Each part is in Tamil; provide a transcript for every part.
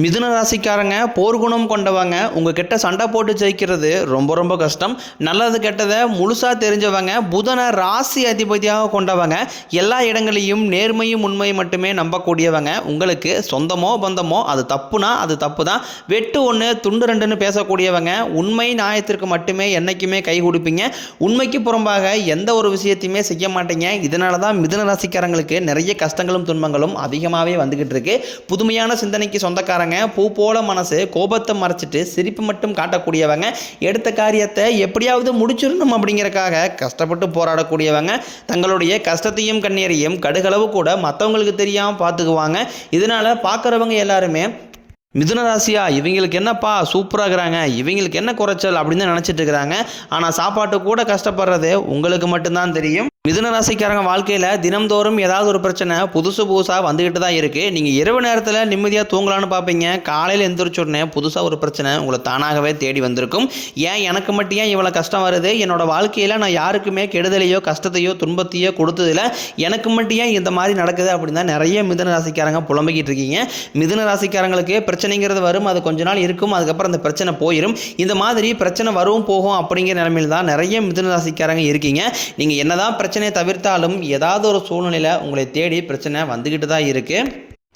மிதுன ராசிக்காரங்க போர்க்குணம் கொண்டவங்க உங்ககிட்ட சண்டை போட்டு ஜெயிக்கிறது ரொம்ப ரொம்ப கஷ்டம். நல்லது கெட்டதை முழுசாக தெரிஞ்சவங்க புதனை ராசி அதிபதியாக கொண்டவங்க எல்லா இடங்களையும் நேர்மையும் உண்மையும் மட்டுமே நம்பக்கூடியவங்க. உங்களுக்கு சொந்தமோ பந்தமோ அது தப்புனா அது தப்பு தான் வெட்டு ஒன்று துண்டு ரெண்டுன்னு பேசக்கூடியவங்க உண்மை நியாயத்திற்கு மட்டுமே என்றைக்குமே கை கொடுப்பீங்க. உண்மைக்கு புறம்பாக எந்த ஒரு விஷயத்தையுமே செய்ய மாட்டீங்க. இதனால தான் மிதுன ராசிக்காரங்களுக்கு நிறைய கஷ்டங்களும் துன்பங்களும் அதிகமாகவே வந்துக்கிட்டு இருக்கு. புதுமையான சிந்தனைக்கு சொந்தக்காரங்க பூ போல மனசு கோபத்தை மறைச்சிட்டு சிரிப்பு மட்டும் காட்டக்கூடியவங்க. எடுத்த காரியத்தை எப்படியாவது முடிச்சிடணும் அப்படிங்கிறக்காக கஷ்டப்பட்டு போராடக்கூடியவங்க. தங்களுடைய கஷ்டத்தையும் கண்ணீரையும் கடுகளவு கூட மற்றவங்களுக்கு தெரியாமல் பார்த்துக்குவாங்க. இதனால பார்க்குறவங்க எல்லாருமே மிதுன ராசியா இவங்களுக்கு என்னப்பா சூப்பராக இருக்கிறாங்க? இவங்களுக்கு என்ன குறைச்சல் அப்படின்னு தான் நினச்சிட்டு இருக்கிறாங்க? ஆனால் சாப்பாட்டு கூட கஷ்டப்படுறது உங்களுக்கு மட்டும்தான் தெரியும். மிதுன ராசிக்காரங்க வாழ்க்கையில் தினம்தோறும் ஏதாவது ஒரு பிரச்சனை புதுசு புதுசாக வந்துக்கிட்டு தான் இருக்குது நீங்கள் இரவு நேரத்தில் நிம்மதியாக தூங்கலான்னு பார்ப்பீங்க காலையில் எந்திரிச்ச உடனே புதுசாக ஒரு பிரச்சனை உங்களை தானாகவே தேடி வந்திருக்கும். ஏன் எனக்கு மட்டும் ஏன் இவ்வளோ கஷ்டம் வருது? என்னோட வாழ்க்கையில் நான் யாருக்குமே கெடுதலையோ கஷ்டத்தையோ துன்பத்தையோ கொடுத்ததில்ல. எனக்கு மட்டும் ஏன் இந்த மாதிரி நடக்குது அப்படின்னு தான் நிறைய மிதுன ராசிக்காரங்க புலம்பிக்கிட்டு இருக்கீங்க. மிதுன ராசிக்காரங்களுக்கு பிரச்சனைங்கிறது வரும் அது கொஞ்ச நாள் இருக்கும் அதுக்கப்புறம் அந்த பிரச்சனை போயிடும் இந்த மாதிரி பிரச்சனை வரும் போகும் அப்படிங்கிற நிலைமையில் தான் நிறைய மிதுன ராசிக்காரங்க இருக்கீங்க. நீங்கள் என்னதான் பிரச்சனையை தவிர்த்தாலும் ஏதாவது ஒரு சூழ்நிலையில் உங்களை தேடி பிரச்சனை வந்துக்கிட்டு தான் இருக்குது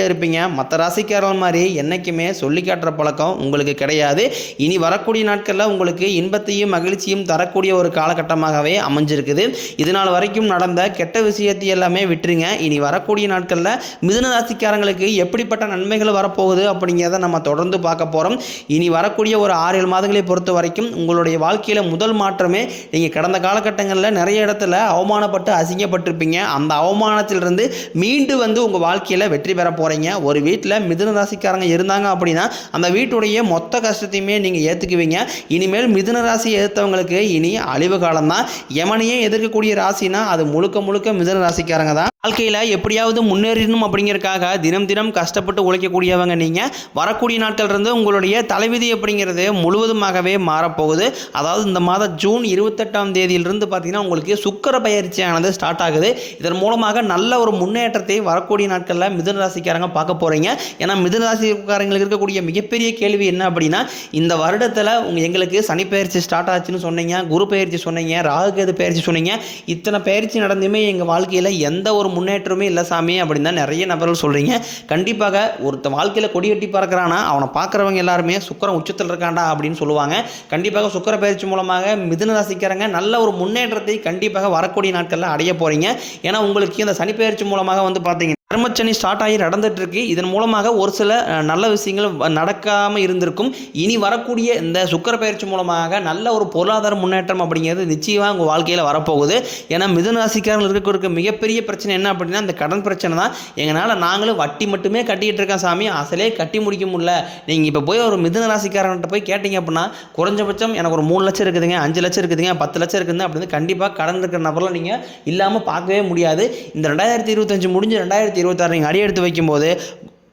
இருப்பீங்க. மற்ற ராசிக்காரர்கள் மாதிரி என்றைக்குமே சொல்லி காட்டுற பழக்கம் உங்களுக்கு கிடையாது. இனி வரக்கூடிய நாட்களில் உங்களுக்கு இன்பத்தையும் மகிழ்ச்சியும் தரக்கூடிய ஒரு காலகட்டமாகவே அமைஞ்சிருக்குது. இதனால் வரைக்கும் நடந்த கெட்ட விஷயத்தை எல்லாமே விட்டுருங்க. இனி வரக்கூடிய நாட்களில் மிதுன ராசிக்காரங்களுக்கு எப்படிப்பட்ட நன்மைகள் வரப்போகுது அப்படிங்கிறத நம்ம தொடர்ந்து பார்க்க போகிறோம் இனி வரக்கூடிய ஒரு ஆறு ஏழு மாதங்களை பொறுத்த வரைக்கும் உங்களுடைய வாழ்க்கையில் முதல் மாற்றமே நீங்கள் கடந்த காலகட்டங்களில் நிறைய இடத்துல அவமானப்பட்டு அசிங்கப்பட்டிருப்பீங்க. அந்த அவமானத்திலிருந்து மீண்டு வந்து உங்கள் வாழ்க்கையில் வெற்றி பெற போகிறீங்க ஒரு வீட்டில் மிதுன ராசிக்காரங்க இருந்தாங்க அப்படின்னா அந்த வீட்டுடைய மொத்த கஷ்டத்தையுமே நீங்கள் ஏற்றுக்குவீங்க இனிமேல் மிதுன ராசியை எதிர்த்தவங்களுக்கு இனி அழிவு காலம் தான் யமனையே எதிர்க்கக்கூடிய ராசினா அது முழுக்க முழுக்க மிதுன ராசிக்காரங்க தான். வாழ்க்கையில் எப்படியாவது முன்னேறணும் அப்படிங்கிறதுக்காக தினம் தினம் கஷ்டப்பட்டு உழைக்கக்கூடியவங்க நீங்கள் வரக்கூடிய நாட்கள்லேருந்து உங்களுடைய தலைவிதி அப்படிங்கிறது முழுவதுமாகவே மாறப்போகுது. அதாவது இந்த மாதம் ஜூன் இருபத்தெட்டாம் தேதியிலிருந்து பார்த்தீங்கன்னா உங்களுக்கு சுக்கர பயிற்சியானது ஸ்டார்ட் ஆகுது. இதன் மூலமாக நல்ல ஒரு முன்னேற்றத்தை வரக்கூடிய நாட்களில் மிதுன ராசிக்காரங்க பார்க்க போகிறீங்க ஏன்னா மிதுன ராசிக்காரங்களுக்கு இருக்கக்கூடிய மிகப்பெரிய கேள்வி என்ன அப்படின்னா இந்த வருடத்தில் உங்கள் எங்களுக்கு சனி பயிற்சி ஸ்டார்ட் ஆச்சுன்னு சொன்னீங்க குரு பயிற்சி சொன்னீங்க ராகுகேது பயிற்சி சொன்னீங்க. இத்தனை பயிற்சி நடந்துமே எங்கள் வாழ்க்கையில் எந்த ஒரு முன்னேற்றமே இல்லை சாமி அப்படின்னு தான் நிறைய நபர்கள் சொல்கிறீங்க கண்டிப்பாக ஒருத்த வாழ்க்கையில் கொடி கட்டி பறக்கிறானா அவனை பார்க்குறவங்க எல்லாருமே சுக்கரம் உச்சத்தில் இருக்காண்டா அப்படின்னு சொல்லுவாங்க. கண்டிப்பாக சுக்கர பயிற்சி மூலமாக மிதுன ராசிக்காரங்க நல்ல ஒரு முன்னேற்றத்தை கண்டிப்பாக வரக்கூடிய நாட்களில் அடைய போகிறீங்க ஏன்னா உங்களுக்கு இந்த சனி பயிற்சி மூலமாக வந்து பார்த்தீங்கன்னா கர்மச்சனி ஸ்டார்ட் ஆகி நடந்துட்டு இருக்கு இதன் மூலமாக ஒரு சில நல்ல விஷயங்கள் வ- நடக்காம இருந்திருக்கும். இனி வரக்கூடிய இந்த சுக்கர பயிற்சி மூலமாக நல்ல ஒரு பொருளாதார முன்னேற்றம் அப்படிங்கிறது நிச்சயமாக உங்கள் வாழ்க்கையில் வரப்போகுது. ஏன்னா மிதுன ராசிக்காரர்கள் இருக்க மிகப்பெரிய பிரச்சனை என்ன அப்படின்னா இந்த கடன் பிரச்சனை தான். எங்களால் நாங்களும் வட்டி மட்டுமே கட்டிக்கிட்டு இருக்கோம் சாமி. அசலே கட்டி முடிக்க முடியல. நீங்கள் இப்போ போய் ஒரு மிதுன ராசிக்காரன்ட்ட போய் கேட்டிங்க அப்படின்னா குறைஞ்சபட்சம் எனக்கு ஒரு மூணு லட்சம் இருக்குதுங்க அஞ்சு லட்சம் இருக்குதுங்க பத்து லட்சம் இருக்குதுங்க அப்படின்னு கண்டிப்பாக கடன் இருக்கிற நபரில் நீங்கள் இல்லாமல் பார்க்கவே முடியாது. இந்த ரெண்டாயிரத்தி இருபத்தஞ்சு முடிஞ்சு ரெண்டாயிரத்தி இருபத்தாறு நீங்கள் அடி எடுத்து வைக்கும்போது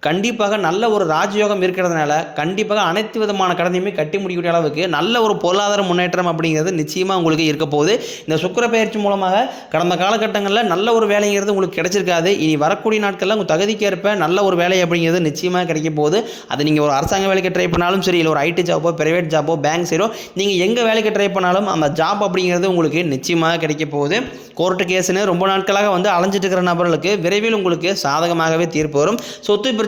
கண்டிப்பாக நல்ல ஒரு ராஜயோகம் இருக்கிறதுனால கண்டிப்பாக அனைத்து விதமான கடனையுமே கட்டி முடிக்கக்கூடிய அளவுக்கு நல்ல ஒரு பொருளாதார முன்னேற்றம் அப்படிங்கிறது நிச்சயமாக உங்களுக்கு இருக்க போகுது. இந்த சுக்கிர பயிற்சி மூலமாக கடந்த காலகட்டங்களில் நல்ல ஒரு வேலைங்கிறது உங்களுக்கு கிடைச்சிருக்காது. இனி வரக்கூடிய நாட்களில் உங்கள் தகுதிக்கேற்ப நல்ல ஒரு வேலை அப்படிங்கிறது நிச்சயமாக கிடைக்க போகுது. அது நீங்கள் ஒரு அரசாங்க வேலைக்கு ட்ரை பண்ணாலும் சரி இல்லை ஒரு ஐடி ஜாப்போ பிரைவேட் ஜாப்போ பேங்க் சைடோ நீங்கள் எங்கே வேலைக்கு ட்ரை பண்ணாலும் அந்த ஜாப் அப்படிங்கிறது உங்களுக்கு நிச்சயமாக கிடைக்க போகுது. கோர்ட்டு கேஸுன்னு ரொம்ப நாட்களாக வந்து அலைஞ்சிட்டு இருக்கிற நபர்களுக்கு விரைவில் உங்களுக்கு சாதகமாகவே தீர்ப்பு வரும். சொத்து பிரச்சனை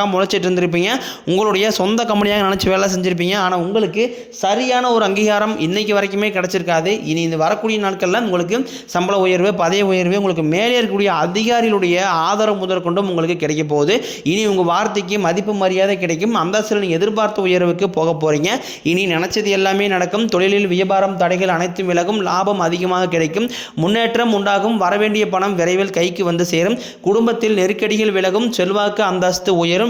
பார்க்காம முளைச்சிட்டு இருந்திருப்பீங்க. உங்களுடைய சொந்த கம்பெனியாக நினச்சி வேலை செஞ்சுருப்பீங்க. ஆனால் உங்களுக்கு சரியான ஒரு அங்கீகாரம் இன்னைக்கு வரைக்குமே கிடச்சிருக்காது. இனி இந்த வரக்கூடிய நாட்களில் உங்களுக்கு சம்பள உயர்வு பதவி உயர்வு உங்களுக்கு மேலே இருக்கக்கூடிய அதிகாரிகளுடைய ஆதரவு முதற்கொண்டும் உங்களுக்கு கிடைக்க போகுது. இனி உங்கள் வார்த்தைக்கு மதிப்பு மரியாதை கிடைக்கும். அந்தஸ்தில் நீங்கள் எதிர்பார்த்த உயர்வுக்கு போக போகிறீங்க இனி நினச்சது எல்லாமே நடக்கும். தொழிலில் வியாபாரம் தடைகள் அனைத்தும் விலகும். லாபம் அதிகமாக கிடைக்கும். முன்னேற்றம் உண்டாகும். வரவேண்டிய பணம் விரைவில் கைக்கு வந்து சேரும். குடும்பத்தில் நெருக்கடிகள் விலகும். செல்வாக்கு அந்தஸ்து உயரும்.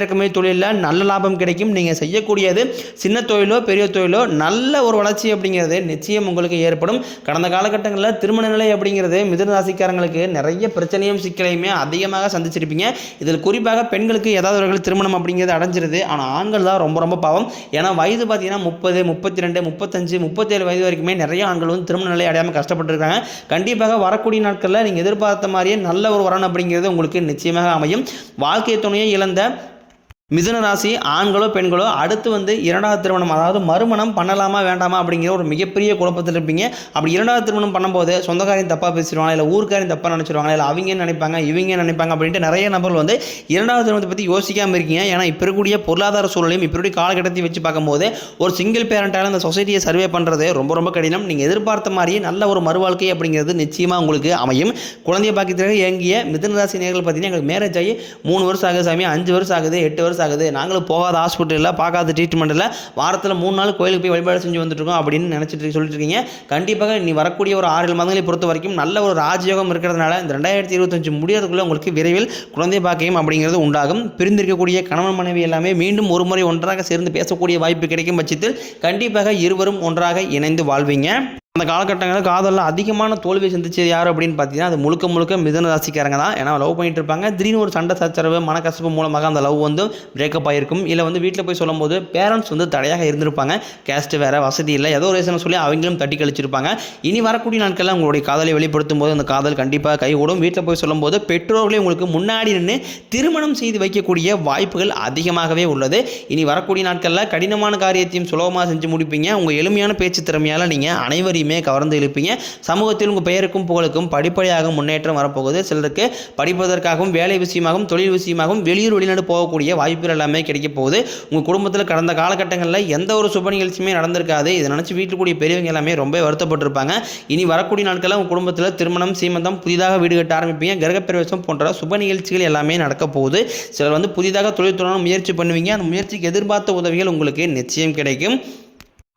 இறக்குமதி தொழிலில் நல்ல லாபம் கிடைக்கும். நீங்கள் செய்யக்கூடியது சின்ன தொழிலோ பெரிய தொழிலோ நல்ல ஒரு வளர்ச்சி அப்படிங்கிறது நிச்சயம் உங்களுக்கு ஏற்படும். கடந்த காலகட்டங்களில் திருமண நிலை அப்படிங்கிறது மிதுன ராசிக்காரங்களுக்கு நிறைய பிரச்சனையும் சிக்கலையுமே அதிகமாக சந்திச்சிருப்பீங்க. இதில் குறிப்பாக பெண்களுக்கு ஏதாவது ஒரு திருமணம் அப்படிங்கிறது அடைஞ்சிருது. ஆனால் ஆண்கள் தான் ரொம்ப ரொம்ப பாவம். ஏன்னா வயது பார்த்தீங்கன்னா முப்பது முப்பத்தி ரெண்டு முப்பத்தஞ்சு முப்பத்தேழு வயது வரைக்குமே நிறைய ஆண்கள் வந்து திருமண நிலை அடையாமல் கஷ்டப்பட்டுருக்காங்க. கண்டிப்பாக வரக்கூடிய நாட்களில் நீங்கள் எதிர்பார்த்த மாதிரியே நல்ல ஒரு வரன் அப்படிங்கிறது உங்களுக்கு நிச்சயமாக அமையும். வாழ்க்கை துணையை இழந்த மிதுன ராசி ஆண்களோ பெண்களோ அடுத்து வந்து இரண்டாவது திருமணம் அதாவது மறுமணம் பண்ணலாமா வேண்டாமா அப்படிங்கிற ஒரு மிகப்பெரிய குழப்பத்தில் இருப்பீங்க. அப்படி இரண்டாவது திருமணம் பண்ணும்போது சொந்தக்காரையும் தப்பாக பேசிடுவாங்க இல்லை ஊருக்காரையும் தப்பாக நினச்சிருவாங்க இல்லை அவங்க நினைப்பாங்க இவங்க நினைப்பாங்க அப்படின்ட்டு நிறைய நபர்கள் வந்து இரண்டாவது திருமணத்தை பற்றி யோசிக்காமல் இருக்கீங்க. ஏன்னா இப்போ இருக்கக்கூடிய பொருளாதார சூழலையும் இப்போ இருக்கக்கூடிய காலகட்டத்தை வச்சு பார்க்கும்போது ஒரு சிங்கிள் பேரண்டால் இந்த சொசைட்டியை சர்வே பண்ணுறது ரொம்ப ரொம்ப கடினம். நீங்கள் எதிர்பார்த்த மாதிரியே நல்ல ஒரு மறுவாழ்க்கை அப்படிங்கிறது நிச்சயமாக உங்களுக்கு அமையும். குழந்தைய பாக்கியத்திற்கு இயங்கிய மிதுன ராசி நேர்கள் பார்த்தீங்கன்னா எங்களுக்கு மேரேஜ் ஆகி மூணு வருஷம் ஆகுது சாமி அஞ்சு வருஷம் ஆகுது எட்டு வருஷம் ஆகுது. நாங்களும் போகாத ஹாஸ்பிட்டலில் பார்க்காத ட்ரீட்மெண்ட்டில் வாரத்தில் மூணு நாள் கோயிலுக்கு போய் வழிபாடு செஞ்சு வந்துட்டுருக்கோம் அப்படின்னு நினச்சிட்டு சொல்லிட்டு இருக்கீங்க. கண்டிப்பாக நீ வரக்கூடிய ஒரு ஆறு மாதங்களை பொறுத்த வரைக்கும் நல்ல ஒரு ராஜயோகம் இருக்கிறதுனால இந்த ரெண்டாயிரத்தி இருபத்தஞ்சு முடியறதுக்குள்ளே உங்களுக்கு விரைவில் குழந்தை பாக்கியம் அப்படிங்கிறது உண்டாகும். பிரிந்திருக்கக்கூடிய கணவன் மனைவி எல்லாமே மீண்டும் ஒரு முறை ஒன்றாக சேர்ந்து பேசக்கூடிய வாய்ப்பு கிடைக்கும் பட்சத்தில் கண்டிப்பாக இருவரும் ஒன்றாக இணைந்து வாழ்வீங்க. அந்த காலகட்டங்களில் காதலில் அதிகமான தோல்வியை சந்திச்சது யார் அப்படின்னு பார்த்தீங்கன்னா அது முழுக்க முழுக்க மிதன ராசிக்காரங்க தான். ஏன்னா லவ் பண்ணிட்டு இருப்பாங்க திடீர்னு ஒரு சண்டை சச்சரவு மனக்கசப்பு மூலமாக அந்த லவ் வந்து பிரேக்கப் ஆகிருக்கும் இல்லை வந்து வீட்டில் போய் சொல்லும்போது பேரண்ட்ஸ் வந்து தடையாக இருந்திருப்பாங்க. கேஸ்ட் வேறு வசதி இல்லை ஏதோ ஒரு ரீசன் சொல்லி அவங்களும் தட்டி கழிச்சிருப்பாங்க. இனி வரக்கூடிய நாட்களில் உங்களுடைய காதலை வெளிப்படுத்தும் போது அந்த காதல் கண்டிப்பாக கைகூடும் வீட்டில் போய் சொல்லும்போது பெற்றோர்களே உங்களுக்கு முன்னாடி நின்று திருமணம் செய்து வைக்கக்கூடிய வாய்ப்புகள் அதிகமாகவே உள்ளது. இனி வரக்கூடிய நாட்களில் கடினமான காரியத்தையும் சுலபமாக செஞ்சு முடிப்பீங்க. உங்கள் எளிமையான பேச்சு திறமையால் நீங்கள் அனைவரையும் கவர்ந்து இழுப்பீங்க. சமூகத்தில் உங்கள் பெயருக்கும் புகழுக்கும் படிப்படியாக முன்னேற்றம் வரப்போகுது. சிலருக்கு படிப்பதற்காகவும் வேலை விஷயமாகவும் தொழில் விஷயமாகவும் வெளியூர் வெளிநாடு போகக்கூடிய வாய்ப்புகள் எல்லாமே கிடைக்க போகுது. உங்கள் குடும்பத்தில் கடந்த காலகட்டங்களில் எந்த ஒரு சுப நிகழ்ச்சியுமே நடந்திருக்காது. இதை நினச்சி வீட்டில் கூடிய பெரியவங்க எல்லாமே ரொம்ப வருத்தப்பட்டிருப்பாங்க. இனி வரக்கூடிய நாட்களில் உங்கள் குடும்பத்தில் திருமணம் சீமந்தம் புதிதாக வீடு கட்ட ஆரம்பிப்பீங்க. கிரகப்பிரவேசம் போன்ற சுப நிகழ்ச்சிகள் எல்லாமே நடக்க போகுது. சிலர் வந்து புதிதாக தொழில் முயற்சி பண்ணுவீங்க. அந்த முயற்சிக்கு எதிர்பார்த்த உதவிகள் உங்களுக்கு நிச்சயம் கிடைக்கும்.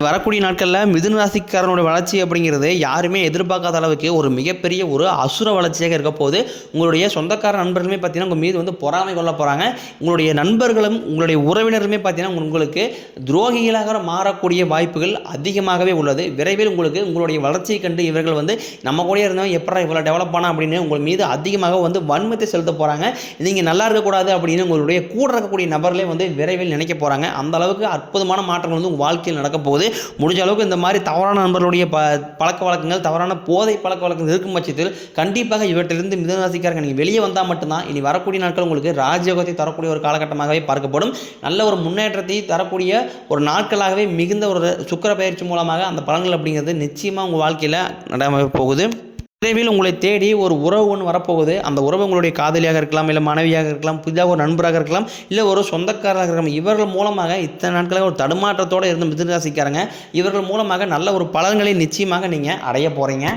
வரக்கூடிய நாட்களில் மிதுன ராசிக்காரனுடைய வளர்ச்சி அப்படிங்கிறது யாருமே எதிர்பார்க்காத அளவுக்கு ஒரு மிகப்பெரிய ஒரு அசுர வளர்ச்சியாக இருக்க போது உங்களுடைய சொந்தக்கார நண்பர்களுமே பார்த்தீங்கன்னா உங்கள் மீது வந்து பொறாமை கொள்ள போகிறாங்க உங்களுடைய நண்பர்களும் உங்களுடைய உறவினருமே பார்த்தீங்கன்னா உங்களுக்கு துரோகிகளாக மாறக்கூடிய வாய்ப்புகள் அதிகமாகவே உள்ளது. விரைவில் உங்களுக்கு உங்களுடைய வளர்ச்சியை கண்டு இவர்கள் வந்து நம்ம கூட இருந்தால் எப்படா இவ்வளோ டெவலப் ஆனா அப்படின்னு உங்கள் மீது அதிகமாக வந்து வன்மத்தை செலுத்த போகிறாங்க நீங்கள் நல்லா இருக்கக்கூடாது அப்படின்னு உங்களுடைய கூட இருக்கக்கூடிய நபர்களே வந்து விரைவில் நினைக்க போகிறாங்க அந்த அளவுக்கு அற்புதமான மாற்றங்கள் வந்து உங்கள் வாழ்க்கையில் நடக்க போகுது. முடிஞ்ச அளவுக்கு இந்த மாதிரி தவறான நண்பர்களுடைய ப பழக்க வழக்கங்கள் தவறான போதை பழக்க வழக்கங்கள் இருக்கும் பட்சத்தில் கண்டிப்பாக இவற்றிலிருந்து மிதனராசிக்காரங்க நீங்கள் வெளியே வந்தால் மட்டும்தான். இனி வரக்கூடிய நாட்கள் உங்களுக்கு ராஜயோகத்தை தரக்கூடிய ஒரு காலகட்டமாகவே பார்க்கப்படும். நல்ல ஒரு முன்னேற்றத்தை தரக்கூடிய ஒரு நாட்களாகவே மிகுந்த ஒரு சுக்கர பயிற்சி மூலமாக அந்த பலன்கள் அப்படிங்கிறது நிச்சயமாக உங்கள் வாழ்க்கையில் நடைமுறை போகுது. விரைவில் உங்களை தேடி ஒரு உறவு ஒன்று வரப்போகுது. அந்த உறவு உங்களுடைய காதலியாக இருக்கலாம் இல்லை மனைவியாக இருக்கலாம் புதிதாக ஒரு நண்பராக இருக்கலாம் இல்லை ஒரு சொந்தக்காரராக இருக்கலாம். இவர்கள் மூலமாக இத்தனை நாட்களாக ஒரு தடுமாற்றத்தோடு இருந்த மிதுனராசிக்காரங்க. இவர்கள் மூலமாக நல்ல ஒரு பலன்களை நிச்சயமாக நீங்கள் அடைய போகிறீங்க